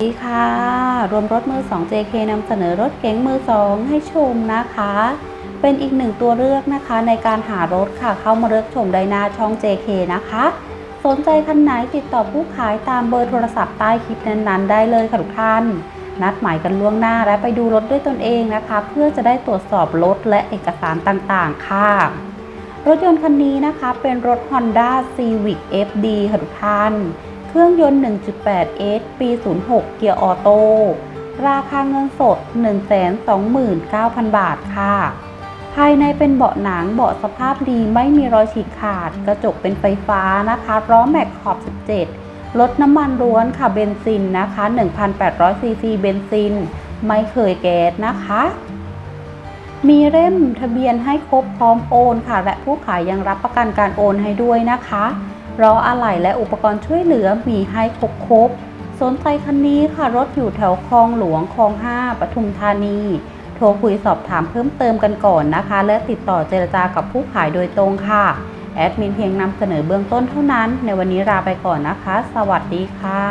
สวัสดีค่ะ รวมรถมือ 2 JK นำเสนอรถเก๋งมือ 2 ให้ชมนะคะ เป็นอีกหนึ่งตัวเลือกนะคะ ในการหารถค่ะ เข้ามาเลือกชมได้หน้าช่อง JK นะคะ สนใจคันไหนติดต่อผู้ขายตามเบอร์โทรศัพท์ใต้คลิปนั้นๆ ได้เลยค่ะทุกท่าน นัดหมายกันล่วงหน้าและไปดูรถด้วยตนเองนะคะ เพื่อจะได้ตรวจสอบรถและเอกสารต่างๆ ค่ะ รถยนต์คันนี้นะคะเป็นรถ Honda Civic FD ค่ะทุกท่าน เครื่องยนต์ 1.8 S ปี 06 เกียร์ออโต้ ราคาเงินสด 129,000 บาทค่ะ ภายในเป็นเบาะหนังเบาะสภาพดีไม่มีรอยฉีกขาด กระจกเป็นไฟฟ้านะคะล้อแม็กขอบ 17รถน้ำมันล้วนค่ะเบนซินนะคะ1,800ซีซีเบนซิน ไม่เคยแก๊สนะคะมีเล่มทะเบียนให้ครบพร้อมโอนค่ะ และผู้ขายยังรับประกันการโอนให้ด้วยนะคะ ล้ออะไหล่และอุปกรณ์ช่วยเหลือมีให้ครบครบสนใจคันนี้ค่ะรถอยู่แถวคลองหลวงคลอง5ปทุมธานี โทรคุยสอบถามเพิ่มเติมกันก่อนนะคะ และติดต่อเจรจากับผู้ขายโดยตรงค่ะ แอดมินเพียงนำเสนอเบื้องต้นเท่านั้น ในวันนี้ลาไปก่อนนะคะ สวัสดีค่ะ